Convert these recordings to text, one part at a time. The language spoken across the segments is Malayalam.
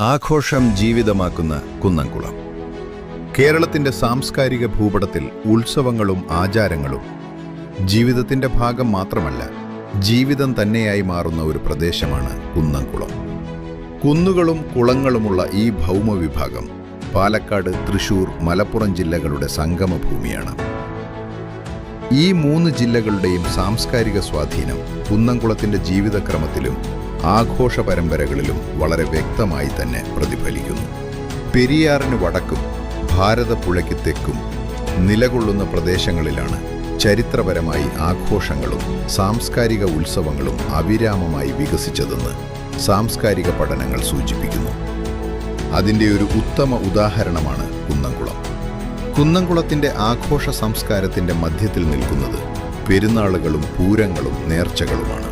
ആഘോഷം ജീവിതമാക്കുന്ന കുന്നംകുളം. കേരളത്തിന്റെ സാംസ്കാരിക ഭൂപടത്തിൽ ഉത്സവങ്ങളും ആചാരങ്ങളും ജീവിതത്തിന്റെ ഭാഗം മാത്രമല്ല ജീവിതം തന്നെയായി മാറുന്ന ഒരു പ്രദേശമാണ് കുന്നംകുളം. കുന്നുകളും കുളങ്ങളുമുള്ള ഈ ഭൗമവിഭാഗം പാലക്കാട് തൃശൂർ മലപ്പുറം ജില്ലകളുടെ സംഗമഭൂമിയാണ്. ഈ മൂന്ന് ജില്ലകളുടെയും സാംസ്കാരിക സ്വാധീനം കുന്നംകുളത്തിന്റെ ജീവിതക്രമത്തിലും ആഘോഷ പരമ്പരകളിലും വളരെ വ്യക്തമായി തന്നെ പ്രതിഫലിക്കുന്നു. പെരിയാറിന് വടക്കും ഭാരതപ്പുഴയ്ക്ക് തെക്കും നിലകൊള്ളുന്ന പ്രദേശങ്ങളിലാണ് ചരിത്രപരമായി ആഘോഷങ്ങളും സാംസ്കാരിക ഉത്സവങ്ങളും അവിരാമമായി വികസിച്ചതെന്ന് സാംസ്കാരിക പഠനങ്ങൾ സൂചിപ്പിക്കുന്നു. അതിന്റെ ഒരു ഉത്തമ ഉദാഹരണമാണ് കുന്നംകുളം. കുന്നംകുളത്തിന്റെ ആഘോഷ സംസ്കാരത്തിന്റെ മധ്യത്തിൽ നിൽക്കുന്നത് പെരുന്നാളുകളും പൂരങ്ങളും നേർച്ചകളുമാണ്.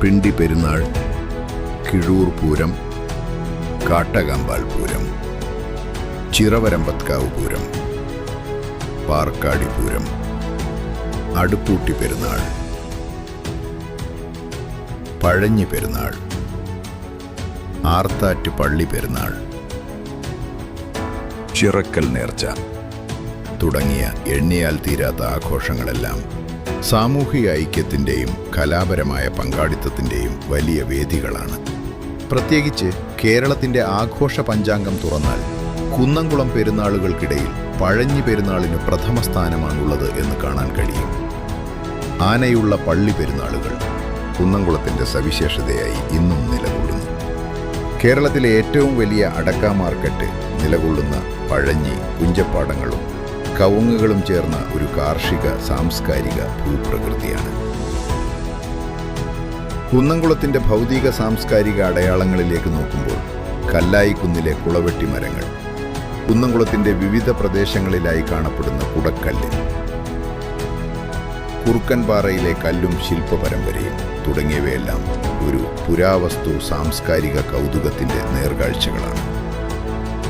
പിണ്ടി പെരുന്നാൾ കിഴൂർ പൂരം കാട്ടകാമ്പാൽ പൂരം ചിറവരമ്പത്കാവ് പൂരം പാർക്കാടി പൂരം അടുപ്പൂട്ടി പെരുന്നാൾ പഴഞ്ഞി പെരുന്നാൾ ആർത്താറ്റ് പള്ളി പെരുന്നാൾ ചിറക്കൽ നേർച്ച തുടങ്ങിയ എണ്ണിയാൽ തീരാത്ത ആഘോഷങ്ങളെല്ലാം സാമൂഹിക ഐക്യത്തിന്റെയും കലാപരമായ പങ്കാളിത്തത്തിന്റെയും വലിയ വേദികളാണ്. പ്രത്യേകിച്ച് കേരളത്തിന്റെ ആഘോഷ പഞ്ചാംഗം തുറന്നാൽ കുന്നംകുളം പെരുന്നാളുകൾക്കിടയിൽ പഴഞ്ഞി പെരുന്നാളിന് പ്രഥമ സ്ഥാനമാണുള്ളത് എന്ന് കാണാൻ കഴിയും. ആനയുള്ള പള്ളി പെരുന്നാളുകൾ കുന്നംകുളത്തിന്റെ സവിശേഷതയായി ഇന്നും നിലകൊള്ളുന്നു. കേരളത്തിലെ ഏറ്റവും വലിയ അടക്ക മാർക്കറ്റ് നിലകൊള്ളുന്ന പഴഞ്ഞി പുഞ്ചപ്പാടങ്ങളും കവുങ്ങുകളും ചേർന്ന ഒരു കാർഷിക സാംസ്കാരിക ഭൂപ്രകൃതിയാണ്. കുന്നംകുളത്തിന്റെ ഭൗതിക സാംസ്കാരിക അടയാളങ്ങളിലേക്ക് നോക്കുമ്പോൾ കല്ലായി കുന്നിലെ കുളവെട്ടി മരങ്ങൾ കുന്നംകുളത്തിന്റെ വിവിധ പ്രദേശങ്ങളിലായി കാണപ്പെടുന്ന കുടക്കല്ല് കുറുക്കൻപാറയിലെ കല്ലും ശില്പ പരമ്പരയും തുടങ്ങിയവയെല്ലാം ഒരു പുരാവസ്തു സാംസ്കാരിക കൗതുകത്തിന്റെ നേർക്കാഴ്ചകളാണ്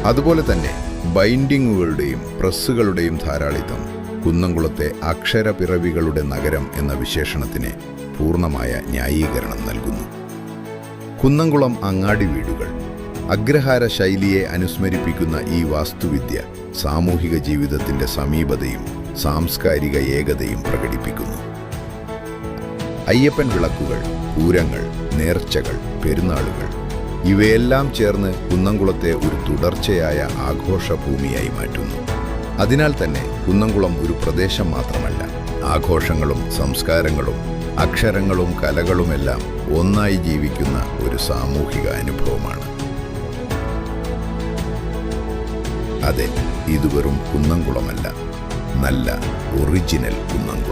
അതുപോലെ തന്നെ ബൈൻഡിങ്ങുകളുടെയും പ്രസ്സുകളുടെയും ധാരാളിത്തം കുന്നംകുളത്തെ അക്ഷരപിറവികളുടെ നഗരം എന്ന വിശേഷണത്തിന് പൂർണമായ ന്യായീകരണം നൽകുന്നു. കുന്നംകുളം അങ്ങാടി വീടുകൾ അഗ്രഹാര ശൈലിയെ അനുസ്മരിപ്പിക്കുന്ന ഈ വാസ്തുവിദ്യ സാമൂഹിക ജീവിതത്തിന്റെ സമീപതയും സാംസ്കാരിക ഏകതയും പ്രകടിപ്പിക്കുന്നു. അയ്യപ്പൻ വിളക്കുകൾ പൂരങ്ങൾ നേർച്ചകൾ പെരുന്നാളുകൾ ഇവയെല്ലാം ചേർന്ന് കുന്നംകുളത്തെ ഒരു തുടർച്ചയായ ആഘോഷഭൂമിയായി മാറ്റുന്നു. അതിനാൽ തന്നെ കുന്നംകുളം ഒരു പ്രദേശം മാത്രമല്ല. ആഘോഷങ്ങളും സംസ്കാരങ്ങളും അക്ഷരങ്ങളും കലകളുമെല്ലാം ഒന്നായി ജീവിക്കുന്ന ഒരു സാമൂഹിക അനുഭവമാണ്. അതെ ഇത് വെറും കുന്നംകുളമല്ല. നല്ല ഒറിജിനൽ കുന്നംകുളം.